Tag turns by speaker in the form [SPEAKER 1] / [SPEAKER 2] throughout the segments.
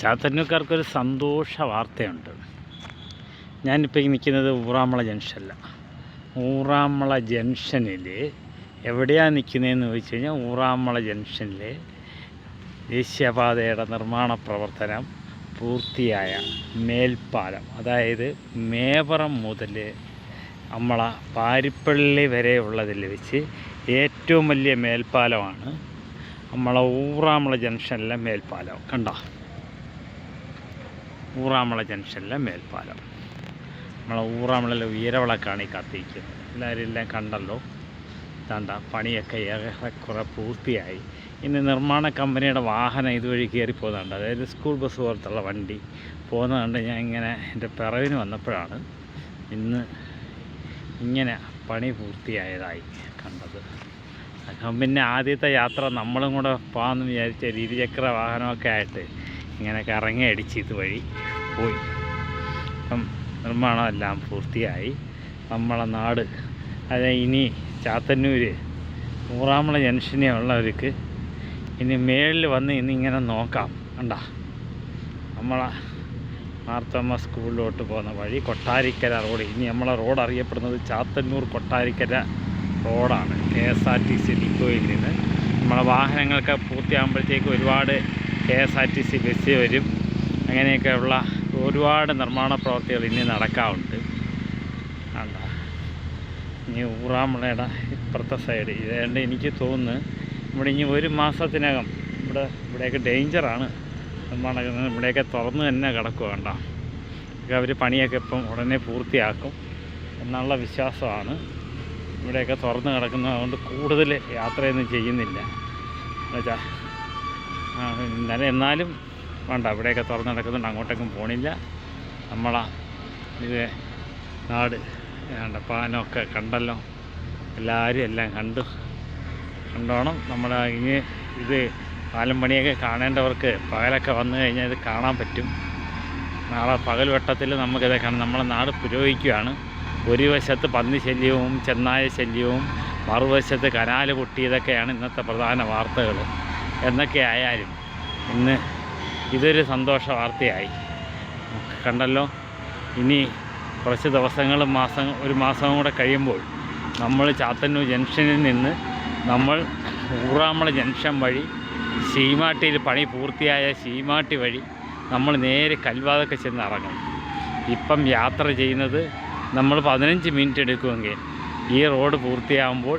[SPEAKER 1] ചാത്തന്നൂർക്കാർക്കൊരു സന്തോഷ വാർത്തയുണ്ട് ഞാനിപ്പോൾ ഈ നിൽക്കുന്നത് ഊറാമള ജംഗ്ഷനില. ഊറാമള ജംഗ്ഷനിൽ എവിടെയാണ് നിൽക്കുന്നതെന്ന് ചോദിച്ചു കഴിഞ്ഞാൽ ഊറാമള ജംഗ്ഷനിൽ ദേശീയപാതയുടെ നിർമ്മാണ പ്രവർത്തനം പൂർത്തിയായ മേൽപ്പാലം അതായത് മേവറം മുതൽ നമ്മളെ പാരിപ്പള്ളി വരെയുള്ളതിൽ വെച്ച് ഏറ്റവും വലിയ മേൽപ്പാലമാണ് നമ്മളെ ഊറാമള ജംഗ്ഷനിലെ മേൽപ്പാലം. കണ്ടോ? ഊറാമള ജംഗ്ഷനിലെ മേൽപ്പാലം. നമ്മളെ ഊറാമളിലെ ഉയരവിളക്കാണ് ഈ കത്തിക്കുന്നത് എല്ലാവരും എല്ലാം കണ്ടല്ലോ? താണ്ട പണിയൊക്കെ ഏറെക്കുറെ പൂർത്തിയായി. ഇന്ന് നിർമ്മാണ കമ്പനിയുടെ വാഹനം ഇതുവഴി കയറി പോകുന്നുണ്ട്. അതായത് സ്കൂൾ ബസ് പോലത്തുള്ള വണ്ടി പോകുന്നതുകൊണ്ട് ഞാൻ ഇങ്ങനെ എന്റെ പിറവിന് വന്നപ്പോഴാണ് ഇന്ന് ഇങ്ങനെ പണി പൂർത്തിയായതായി കണ്ടത്. അപ്പം പിന്നെ ആദ്യത്തെ യാത്ര നമ്മളും കൂടെ പോകാമെന്ന് വിചാരിച്ച ഇരുചക്ര വാഹനമൊക്കെ ആയിട്ട് ഇങ്ങനെ കറങ്ങി അടിച്ച് ഇതുവഴി പോയി. അപ്പം നിർമ്മാണമെല്ലാം പൂർത്തിയായി. നമ്മളെ നാട് അത് ഇനി ചാത്തന്നൂര് നൂറാമള ജംഗ്ഷനിൽ ഉള്ളവർക്ക് ഇനി മേളിൽ വന്ന് ഇനി ഇങ്ങനെ നോക്കാം. കണ്ട? നമ്മളെ മാർത്തമ്മ സ്കൂളിലോട്ട് പോകുന്ന വഴി കൊട്ടാരിക്കര റോഡ്. ഇനി നമ്മളെ റോഡ് അറിയപ്പെടുന്നത് ചാത്തന്നൂർ കൊട്ടാരിക്കര റോഡാണ്. K S R T C ഡിപ്പോയിൽ നിന്ന്. നമ്മളെ വാഹനങ്ങൾക്ക് പൂർത്തിയാകുമ്പോഴത്തേക്ക് ഒരുപാട് K S R T C bus വരും. അങ്ങനെയൊക്കെയുള്ള ഒരുപാട് നിർമ്മാണ പ്രവർത്തികൾ ഇനി നടക്കാറുണ്ട്. ആണ്ട ഇനി ഊറാമുളയുടെ ഇപ്പുറത്തെ സൈഡ് ഇതേണ്ട എനിക്ക് തോന്നുന്നു ഇവിടെ ഇനി ഒരു മാസത്തിനകം ഇവിടെ ഇവിടെയൊക്കെ ഡേഞ്ചറാണ് നിർമ്മാണ ഇവിടെയൊക്കെ തുറന്ന് തന്നെ കിടക്കുക കണ്ട? അവർ പണിയൊക്കെ ഇപ്പം ഉടനെ പൂർത്തിയാക്കും എന്നുള്ള വിശ്വാസമാണ്. ഇവിടെയൊക്കെ തുറന്ന് കിടക്കുന്നതുകൊണ്ട് കൂടുതൽ യാത്രയൊന്നും ചെയ്യുന്നില്ല. എന്നുവെച്ചാൽ എന്നാലും എന്നാലും വേണ്ട അവിടെയൊക്കെ തുറന്നു നടക്കുന്നുണ്ട് അങ്ങോട്ടേക്കും പോണില്ല. നമ്മളാ ഇത് നാട് വേണ്ട പാനൊക്കെ കണ്ടല്ലോ. എല്ലാവരും എല്ലാം കണ്ടു. കണ്ടോണം നമ്മുടെ ഇനി ഇത് പാലം പണിയൊക്കെ കാണേണ്ടവർക്ക് പകലൊക്കെ വന്നു കഴിഞ്ഞാൽ ഇത് കാണാൻ പറ്റും. നാളെ പകൽ വെട്ടത്തിൽ നമുക്കിത് കാണാം. നമ്മളെ നാട് പുരോഗമിക്കുകയാണ് ഒരു വശത്ത് പന്നി ശല്യവും ചെന്നായ ശല്യവും മറുവശത്ത് കനാല് പൊട്ടിയതൊക്കെയാണ് ഇന്നത്തെ പ്രധാന വാർത്തകൾ എന്നൊക്കെ ആയാലും ഇന്ന് ഇതൊരു സന്തോഷ വാർത്തയായി. കണ്ടല്ലോ? ഇനി കുറച്ച് ദിവസങ്ങളും മാസം ഒരു മാസം കൂടെ കഴിയുമ്പോൾ നമ്മൾ ചാത്തന്നൂർ ജംഗ്ഷനിൽ നിന്ന് നമ്മൾ ഊറാമള ജംഗ്ഷൻ വഴി ശീമാട്ടിയിൽ പണി പൂർത്തിയായ ശീമാട്ടി വഴി നമ്മൾ നേരെ കൽവാതൊക്കെ ചെന്ന് ഇറങ്ങും ഇപ്പം യാത്ര ചെയ്യുന്നത് നമ്മൾ പതിനഞ്ച് മിനിറ്റ് എടുക്കുമെങ്കിൽ ഈ റോഡ് പൂർത്തിയാകുമ്പോൾ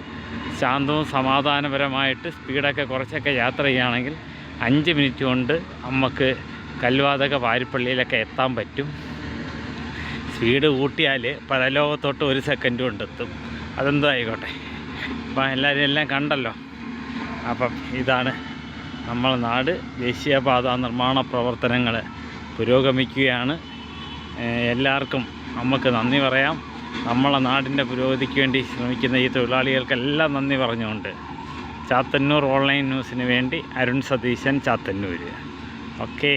[SPEAKER 1] ശാന്തവും സമാധാനപരമായിട്ട് സ്പീഡൊക്കെ കുറച്ചൊക്കെ യാത്ര ചെയ്യുകയാണെങ്കിൽ അഞ്ച് മിനിറ്റ് കൊണ്ട് നമുക്ക് കൽവാതക വാരിപ്പള്ളിയിലൊക്കെ എത്താൻ പറ്റും. സ്പീഡ് കൂട്ടിയാൽ പരലോകത്തോട്ട് ഒരു സെക്കൻഡ് കൊണ്ടെത്തും അതെന്തോ ആയിക്കോട്ടെ. അപ്പം എല്ലാവരും എല്ലാം കണ്ടല്ലോ. അപ്പം ഇതാണ് നമ്മളെ നാട്. ദേശീയപാത നിർമ്മാണ പ്രവർത്തനങ്ങൾ പുരോഗമിക്കുകയാണ്. എല്ലാവർക്കും നമുക്ക് നന്ദി പറയാം. നമ്മളെ നാടിന്റെ പുരോഗതിക്ക് വേണ്ടി ശ്രമിക്കുന്ന ഈ തൊഴിലാളികൾക്കെല്ലാം നന്ദി പറഞ്ഞുകൊണ്ട്. ചാത്തന്നൂർ ഓൺലൈൻ ന്യൂസിന് വേണ്ടി അരുൺ സതീശൻ ചാത്തന്നൂർ ഓക്കേ.